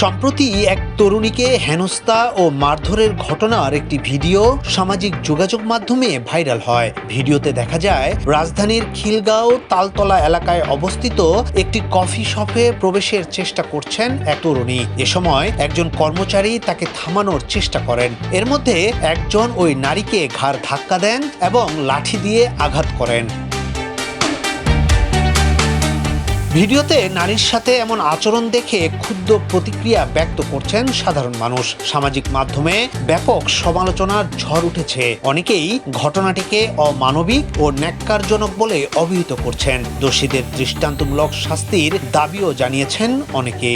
সম্প্রতি এক তরুণীকে হেনস্থা ও মারধরের ঘটনার একটি ভিডিও সামাজিক যোগাযোগ মাধ্যমে ভাইরাল হয়। ভিডিওতে দেখা যায়, রাজধানীর খিলগাঁও তালতলা এলাকায় অবস্থিত একটি কফি শপে প্রবেশের চেষ্টা করছেন এক তরুণী। এ সময় একজন কর্মচারী তাকে থামানোর চেষ্টা করেন। এর মধ্যে একজন ওই নারীকে ঘাড় ধাক্কা দেন এবং লাঠি দিয়ে আঘাত করেন। ভিডিওতে নারীর সাথে এমন আচরণ দেখে ক্ষুদ্র প্রতিক্রিয়া ব্যক্ত করছেন সাধারণ মানুষ। সামাজিক মাধ্যমে ব্যাপক সমালোচনার ঝড় উঠেছে। অনেকেই ঘটনাটিকে অমানবিক ও ন্যাক্কারজনক বলে অভিহিত করছেন। দোষীদের দৃষ্টান্তমূলক শাস্তির দাবিও জানিয়েছেন অনেকে।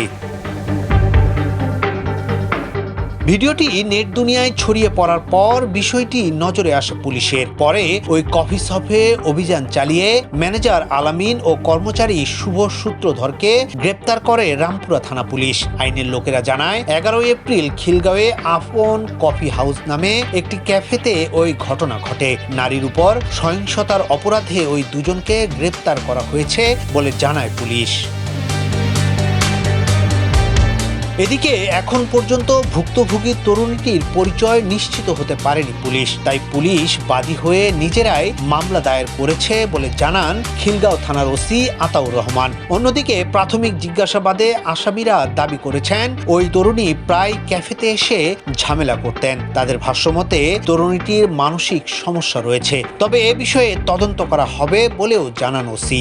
ভিডিওটি নেট দুনিয়ায় ছড়িয়ে পড়ার পর বিষয়টি নজরে আসে পুলিশের। পরে ওই কফি শপে অভিযান চালিয়ে ম্যানেজার আলামিন ও কর্মচারী শুভ সূত্রধরকে গ্রেপ্তার করে রামপুরা থানা পুলিশ। আইনের লোকেরা জানায়, এগারোই এপ্রিল খিলগাঁওয়ে আফন কফি হাউস নামে একটি ক্যাফেতে ওই ঘটনা ঘটে। নারীর উপর সহিংসতার অপরাধে ওই দুজনকে গ্রেপ্তার করা হয়েছে বলে জানায় পুলিশ। এদিকে এখন পর্যন্ত ভুক্তভোগী তরুণীটির পরিচয় নিশ্চিত হতে পারেনি পুলিশ। তাই পুলিশ বাদী হয়ে নিজেরাই মামলা দায়ের করেছে বলে জানান খিলগাঁও থানার ওসি আতাউর রহমান। অন্যদিকে প্রাথমিক জিজ্ঞাসাবাদে আসামিরা দাবি করেছেন, ওই তরুণী প্রায় ক্যাফেতে এসে ঝামেলা করতেন। তাদের ভাষ্যমতে, তরুণীটির মানসিক সমস্যা রয়েছে। তবে এ বিষয়ে তদন্ত করা হবে বলেও জানান ওসি।